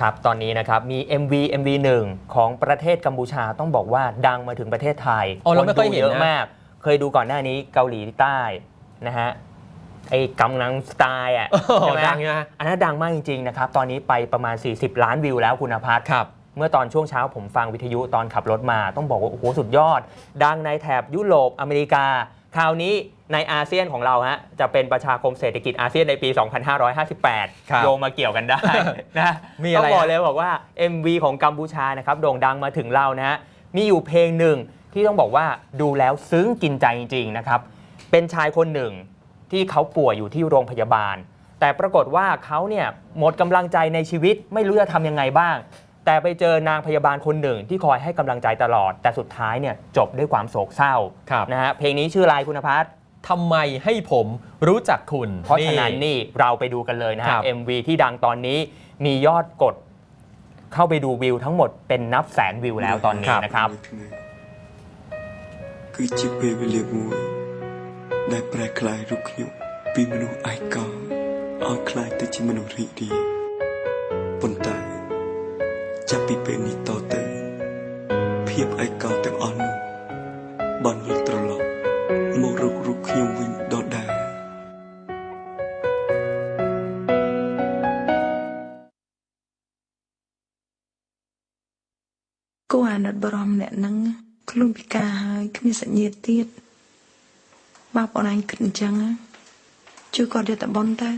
ครับ ตอนนี้นะครับ มี MV MV 1ของประเทศกัมพูชาต้องบอกว่าดังมาถึงประเทศไทยอ๋อเราไม่ค่อยดูเห็นเยอะนะ มาก เคยดูก่อนหน้านี้เกาหลีใต้นะฮะไอ้กำลังสไตล์อะโอ้โหใช่ไหมดังนะอันนั้นดังมากจริงๆนะครับตอนนี้ไปประมาณ 40 ล้านวิวแล้วคุณพัฒน์ครับ เมื่อตอนช่วงเช้าผมฟังวิทยุตอนขับรถมา ต้องบอกว่า โอ้โห สุดยอด ดังในแถบยุโรปอเมริกา คราวนี้ในอาเซียนของเราฮะจะเป็นประชาคมเศรษฐกิจอาเซียนในปีครับ2558 โยงมาเกี่ยวกันได้นะมีอะไรต้องบอกฮะเลยบอกว่า MV ของกัมพูชานะครับโด่งดังมาถึงเรานะฮะมีอยู่เพลงหนึ่งที่ต้องบอกว่าดูแล้วซึ้งกินใจจริงๆนะครับเป็นชายคนหนึ่งที่เขาป่วยอยู่ที่โรงพยาบาล แต่ปรากฏว่าเขาเนี่ยหมดกำลังใจในชีวิตไม่รู้จะทำยังไงบ้าง แต่ไปเจอนางพยาบาลคนหนึ่งที่คอยให้กำลังใจตลอด แต่สุดท้ายเนี่ยจบด้วยความโศกเศร้า ครับ นะฮะเพลงนี้ชื่ออะไรคุณพัฒน์ ทำไมให้ผมรู้จักคุณ เพราะฉะนั้นนี่เราไปดูกันเลยนะ ครั ฮะ บ MV ที่ดังตอนนี้มียอดกดเข้าไปดูวิวทั้งหมดเป็นนับแสนวิวแล้วตอนนี้นะครับ គឺជាពេលវេលាមួយដែលប្រែក្លាយរូបខ្ញុំពីមនុស្សឯកោឲ្យក្លាយទៅជាមនុស្សរីករាយប៉ុន្តែ ចាប់ពីពេលនេះតទៅ ភាពឯកោទាំងអស់នោះបានវិលត្រឡប់មករករូបខ្ញុំវិញដដែលគួរអាណិតបរមអ្នកហ្នឹងខ្លួនពិការហើយគ្មានសញ្ញាទៀតបើបងឯងគិតអញ្ចឹងណាជួយគាត់យកតបនទៅ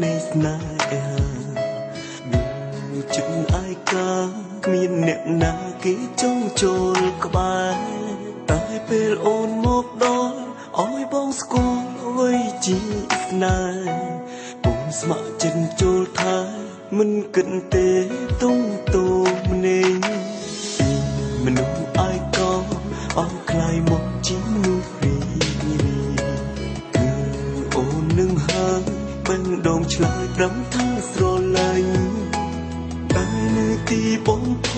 ន្តនេយ្យស្នេហាដូចចិត្តឯកាគ្មានអ្នកណាគេចង់ចូលក្បែរតែពេលអូនមកដល់ឲ្យបងស្គាល់អ្វីជាស្នេហ៍បងស្ម័គ្រចិត្តចូលថែមិនគិតទេ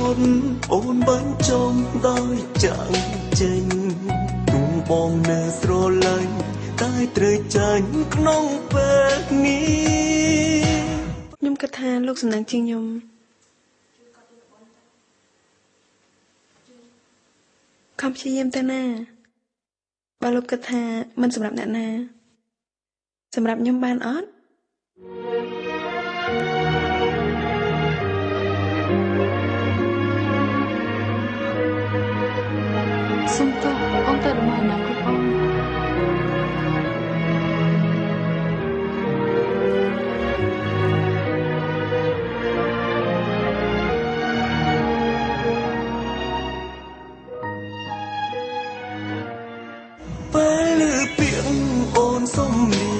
បំផុតអូនបានចំដោយចាក់ចេញទងបងនៅស្រឡាញ់តែត្រូវចាញ់ក្នុងពេលនេះខ្ញុំគិតថាលោកសំណាងជាងខ្ញុំខំព្យាយាមទៅណាបើលោកគិតថាមិនសម្រាប់អ្នកណា សម្រាប់ខ្ញុំបានអត់សុំ សុំលី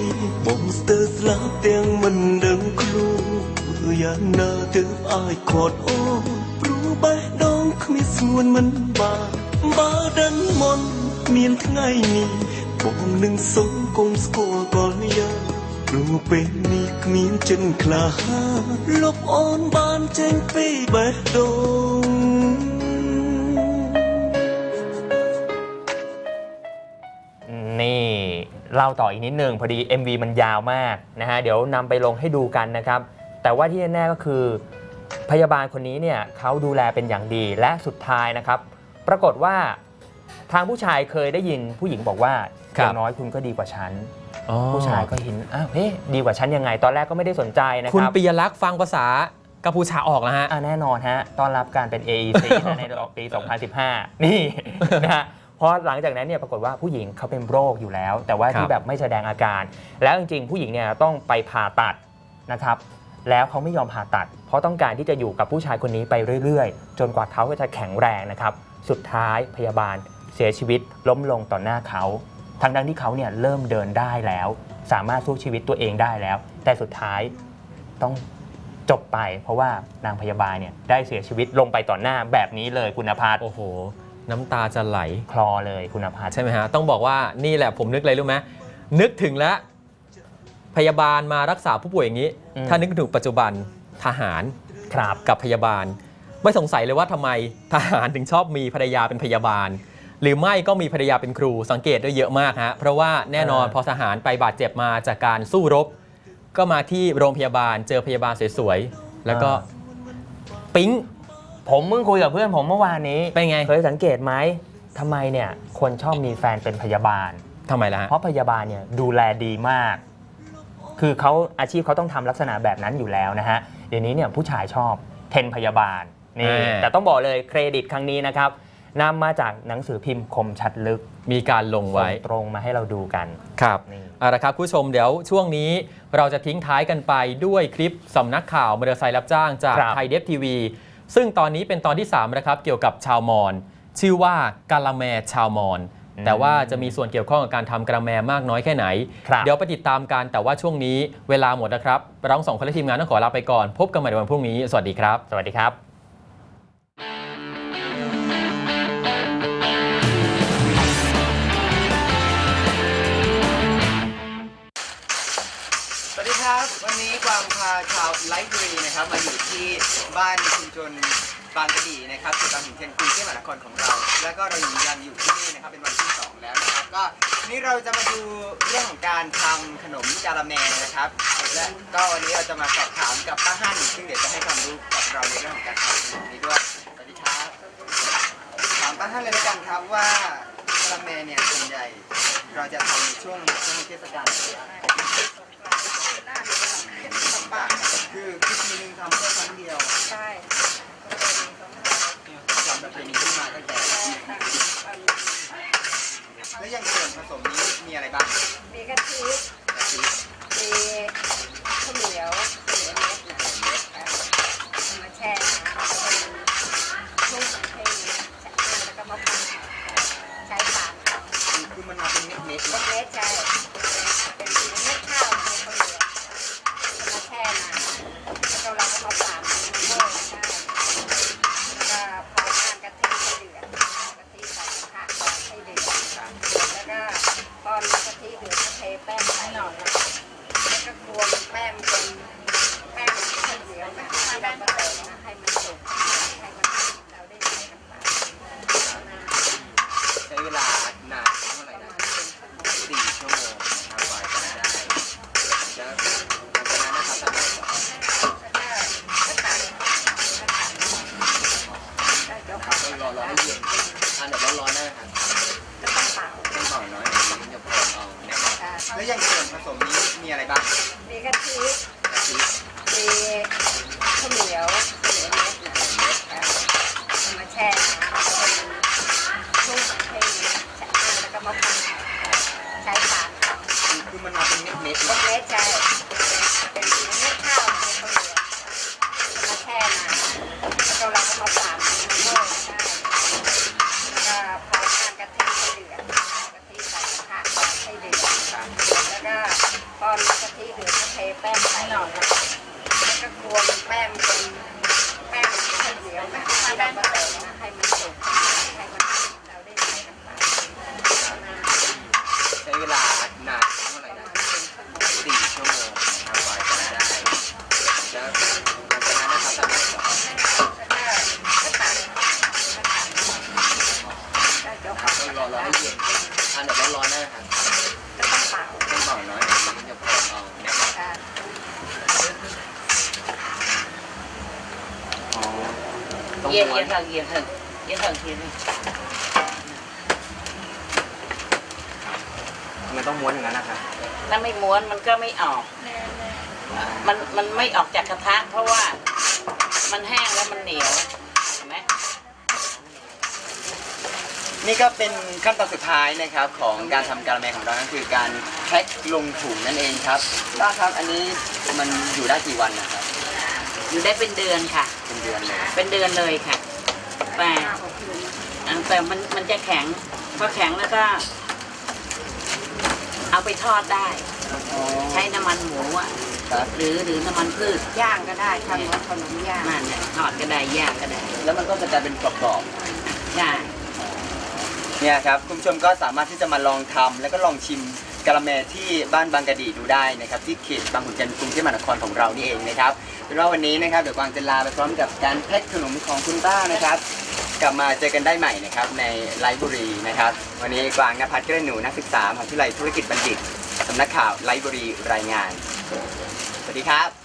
បងស្ទើរស្លាប់ទាំងមិនដឹងខ្លួនយ៉ាងណាទើបឲ្យខាត់អូនព្រោះបេះដូងគ្មានស្ងួនមិនបានបើដឹងមុនមានថ្ងៃនេះបងនឹងសុំគុំស្គាល់កលយ៉ាងព្រោះពេលនេះគ្មានចិនក្លាហានលុបអូនបានចេញពីបេះដូង เล่าต่ออีกนิดนึงพอดี MV มันยาวมากนะฮะเดี๋ยวนำไปลงให้ดูกันนะครับ แต่ว่าที่แน่ๆก็คือ พยาบาลคนนี้เนี่ยเขาดูแลเป็นอย่างดีและสุดท้ายนะครับ ปรากฏว่าทางผู้ชายเคยได้ยินผู้หญิงบอกว่าครัอบย่างน้อยคุณก็ดีกว่าฉัน อ๋อผู้ชายก็เห็นอ้าวเฮ้ดีกว่าฉันยังไง ตอนแรกก็ไม่ได้สนใจนะคุณครับปิยลักษณ์ฟังภาษากัมพูชาออกแล้วฮะ อ่าแน่นอนฮะต้อนรับการเป็น AEC นะในปี 2015 นี่ นะฮะเพ ราะหลังจากนั้นเนี่ยปรากฏว่าผู้หญิงเขาเป็นโรคอยู่แล้ว แต่ว่าครับที่แบบไม่แสดงอาการ แล้วจริงๆ ผู้หญิงเนี่ยต้องไปผ่าตัดนะครับแล้วเขาไม่ยอมผ่าตัด เพราะต้องการที่จะอยู่กับผู้ชายคนนี้ไปเรื่อยๆ จนกว่าเขาจะแข็งแรงนะครับสุดท้ายพยาบาลเสียชีวิตล้มลงต่อหน้าเขาทั้งดังที่เขาเนี่ยเริ่มเดินได้แล้ว สามารถสู้ชีวิตตัวเองได้แล้ว แต่สุดท้ายต้องจบไป เพราะว่านางพยาบาลเนี่ยได้เสียชีวิตลงไปต่อหน้าแบบนี้เลยคุณภาพโอ้โห น้ำตาจะไหล คลอเลยคุณภาพใช่ไหมฮะ ต้องบอกว่านี่แหละผมนึกเลยรู้ไหมนึกถึงแล้วพยาบาลมารักษาผู้ป่วยอย่างนี้ ถ้านึกถึงปัจจุบันทหารครับกับพยาบาล ไม่สงสัยเลยว่าทำไมทหารถึงชอบมีภรรยาเป็นพยาบาล หรือไม่ก็มีภรรยาเป็นครูสังเกตได้เยอะมากฮะเพราะว่าแน่นอนเออพอทหารไปบาดเจ็บมาจากการสู้รบ ก็มาที่โรงพยาบาลเจอพยาบาลสวยๆแล้วก็ปิ๊ง ผมเพิ่งคุยกับเพื่อนผมเมื่อวานนี้เป็นไง เคยสังเกตไหมทำไมเนี่ยคนชอบมีแฟนเป็นพยาบาล ทำไมล่ะฮะเพราะพยาบาลเนี่ยดูแลดีมาก คือเขาอาชีพเขาต้องทำลักษณะแบบนั้นอยู่แล้วนะฮะ เดี๋ยวนี้เนี่ยผู้ชายชอบเทนพยาบาลนี่อ่าแต่ต้องบอกเลยเครดิตครั้งนี้นะครับนำมาจากหนังสือพิมพ์คมชัดลึกมีการลงไว้ส่งตรงมาให้เราดูกัน ครับนี่ เอาละครับผู้ชมเดี๋ยวช่วงนี้เราจะทิ้งท้ายกันไปด้วยคลิปสำนักข่าวมอเตอร์ไซค์รับจ้างจากครับไทยเดฟทีวี ซึ่งตอนนี้เป็นตอนที่3นะครับเกี่ยวกับชาวมอญชื่อว่ากาละแมชาวมอญแต่ว่าจะมีส่วนเกี่ยวข้องกับการทำกระแมมากน้อยแค่ไหนครับเดี๋ยวไปติดตามกันแต่ว่าช่วงนี้เวลาหมดนะครับเราสองคนและทีมงานต้องขอลาไปก่อน พบกันใหม่ในวันพรุ่งนี้ สวัสดีครับ สวัสดีครับาพาชาวไลฟ์บุรีนะครับมาอยู่ที่บ้านชุมชนบางกะดีนะครับจุดบางหินเทียนกรุงเทพมหานครของเรา แล้วก็เราอยู่ยังอยู่ที่นี่นะครับเป็นวันที่สองแล้วนะครับก็วันนี้เราจะมาดูเรื่องของการทำขนมจาระแมนะครับ และก็วันนี้เราจะมาสอบถามกับป้าฮั่นซึ่งเดี๋ยวจะให้ความรู้กับเราในเรื่องของการทำขนมนี้ด้วยสวัสดีครับถามป้าฮั่นเลยละกันครับว่า จาระแมเนี่ยส่วนใหญ่เราจะทำในช่วงช่วงเทศกาลอะไรคือคือปีนึงทำแค่ครั้งเดียวใช่ทำแบบเป็นขึ้นมาตั้งแต่แล้วอย่างส่วนผสมนี้มีอะไรบ้าง มีกะทิกะทิมีข้าวเหนียวข้าวเหนียวเม็ดนะเอามาแช่น้ำแล้วก็มีชุ่มกับเทแล้วก็มะพร้าวใช้สาม คือคือมันมาเป็นเม็ดเม็ด เม็ดใช่เป็นเม็ดข้าวในข้าวเหนียวเอามาแช่น้ำแล้วก็เราก็มาสามมันก็ได้แล้วก็พอทานกะทิให้เดือดเอากะทิใส่กระทะก่อนให้เดือด แล้วก็ตอนกะทิเดือดก็เท แป้งใส่หน่อยแล้วก็กวนแป้งจนแป้งข้าวเหนียวแบบที่เราผสมนะให้มันสุกให้มันเราได้ใส่น้ำตาล ใช้เวลานานเท่าไหร่ ประ นะ มาณหนึ่งชั่วโมง สี่ชั่วโมงนะครับกว่าจะได้แล้วหลังจากนั้นนะครับทำอะไรต่อ แล้วก็ก็ตัดก็ตัดได้เดี๋ยว ครับก็รอรอให้เย็นทานแบบร้อนๆได้ไหมครับ ก็ต้องเป่า ต้องต่อน้อยหน่อยมันจะพอเอานะครับ ค่ะ แล้วอย่างส่วนผสมนี้มีอะไรบ้าง มีกะทิ กะทิ มีข้าวเหนียวข้าวเหนียวเม็ดนะเอามาแช่น้ำแล้วก็มีชุ่มกับเทแล้วก็มะพร้าวใช้สาม คือคือมันมาเป็นเม็ดเม็ด เป็นเม็ดใช่เป็นเม็ดข้าวในข้าวเหนียวเอามาแช่น้ำแล้วก็เราก็มาสามมันก็ได้แล้วก็พอทานกะทิให้เดือดเอากะทิใส่กระทะก่อนให้เดือดแล้วก็พอกะทิเดือดก็เท แป้งไปหน่อยแล้วก็กวนแป้งไปงข้าวเหนียวแบบที่เราผสมนะให้มันสุกให้มันเราได้ใส่น้ำตาล ใช้เวลานานเท่าไหร่ ประ นะ มาณหนึ่งชั่วโมง สี่ชั่วโมงนะครับกว่าจะได้แล้วหลังจากนั้นนะครับทำอะไรต่อ แล้วก็ก็ตัดก็ตัดได้เดี๋ยว ครั เขา บก็รอรอให้เย็นทานแบบร้อนๆได้ไหมครับ ก็ต้องเป่า ต้องต่อน้อยหน่อยมันจะพอเอานะครับ ค่ะ ต้อง yên ม้วน yên thằng yên thằng yên hơn thiên มันมันต้องม้วนอย่างนั้นนะครับถ้าไม่ม้วนมันก็ไม่ออก มันมันไม่ออกจากกระทะ เพราะว่ามันแห้งแล้วมันเหนียวเห็นไหมนี่ก็เป็นขั้นตอนสุดท้ายนะครับของการทำการาแมของเรานั่นคือการแพ็คลงถุงนั่นเองครับป้าครับอันนี้มันอยู่ได้กี่วันนะครับ อยู่ได้เป็นเดือนค่ะ เป็นเดือนเลยเป็นเดือนเลยค่ะ แต่อ่าแต่มันมันจะแข็งพอแข็งแล้วก็ เอาไปทอดได้ ใช้น้ำมันหมูอะครับหรือหรือน้ำมันพืชย่างก็ได้ทำรสขนมย่างนั่นเนี่ยทอดก็ได้ย่างก็ได้ แล้วมันก็จะกลายเป็นกรอบได้ๆเนี่ยครับคุณผู้ชมก็สามารถที่จะมาลองทำแล้วก็ลองชิมกะละแมที่บ้านบางกะดีดูได้นะครับที่เขตบางขุนเทียนกรุงเทพมหานครของเรานี่เองนะครับเป็นว่าวันนี้นะครับเดี๋ยวกวางจะลาไปพร้อมกับการแพ็คขนมของคุณป้านะครับ กลับมาเจอกันได้ใหม่นะครับในไลฟ์บุรีนะครับ วันนี้กวางนภัทรเกล้หนูนักศึกษามหาวิทยาลัยธุรกิจบัณฑิตสำนักข่าวไลฟ์บุรีรายงาน สวัสดีครับ